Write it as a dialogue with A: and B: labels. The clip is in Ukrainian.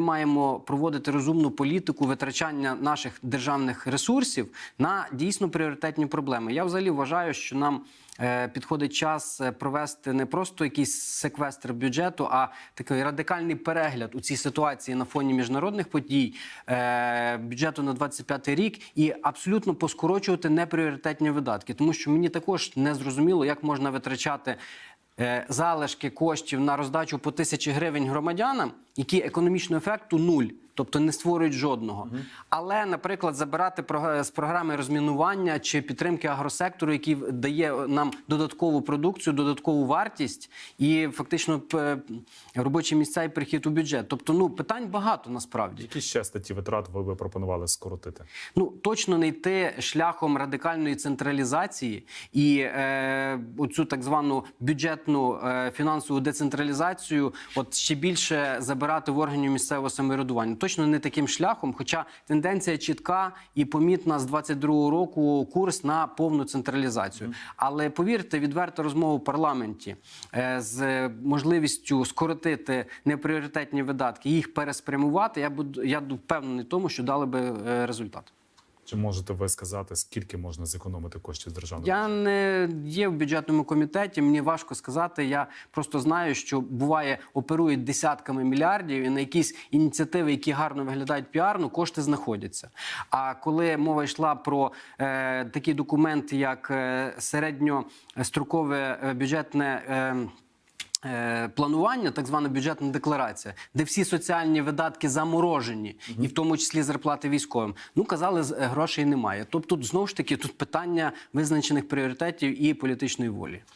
A: Маємо проводити розумну політику витрачання наших державних ресурсів на дійсно пріоритетні проблеми. Я взагалі вважаю, що нам е, підходить час е, провести не просто якийсь секвестр бюджету, а такий радикальний перегляд у цій ситуації на фоні міжнародних подій е, бюджету на 25 рік і абсолютно поскорочувати непріоритетні видатки, тому що мені також не зрозуміло, як можна витрачати. Е, Залишки коштів на роздачу по тисячі гривень громадянам, які економічного ефекту нуль, тобто не створюють жодного. Але, наприклад, забирати прог- з програми розмінування чи підтримки агросектору, який дає нам додаткову продукцію, додаткову вартість і фактично робочі місця і прихід у бюджет. Тобто, ну питань багато насправді.
B: Які ще статті витрат ви би пропонували скоротити?
A: Ну точно не йти шляхом радикальної централізації і е, оцю так звану бюджетну е, фінансову децентралізацію, от ще більше забирати в органів місцевого самоврядування. Точно не таким шляхом, хоча тенденція чітка і помітна з 22-го року курс на повну централізацію. Але повірте, відверта розмова в парламенті е, з можливістю скоротити непріоритетні видатки, їх переспрямувати. Я буду я впевнений в тому, що дали би е, результат.
B: Чи можете ви сказати, скільки можна зекономити коштів з державного?
A: Я не є в бюджетному комітеті. Мені важко сказати. Я просто знаю, що буває оперують десятками мільярдів, і на якісь ініціативи, які гарно виглядають піарно, кошти знаходяться. А коли мова йшла про е, такі документи, як е, середньострокове е, бюджетне. Е, е, Планування, так звана бюджетна декларація, де всі соціальні видатки заморожені, і в тому числі зарплати військовим. Ну казали, е, грошей немає. Тобто, тут знову ж таки тут питання визначених пріоритетів і політичної волі.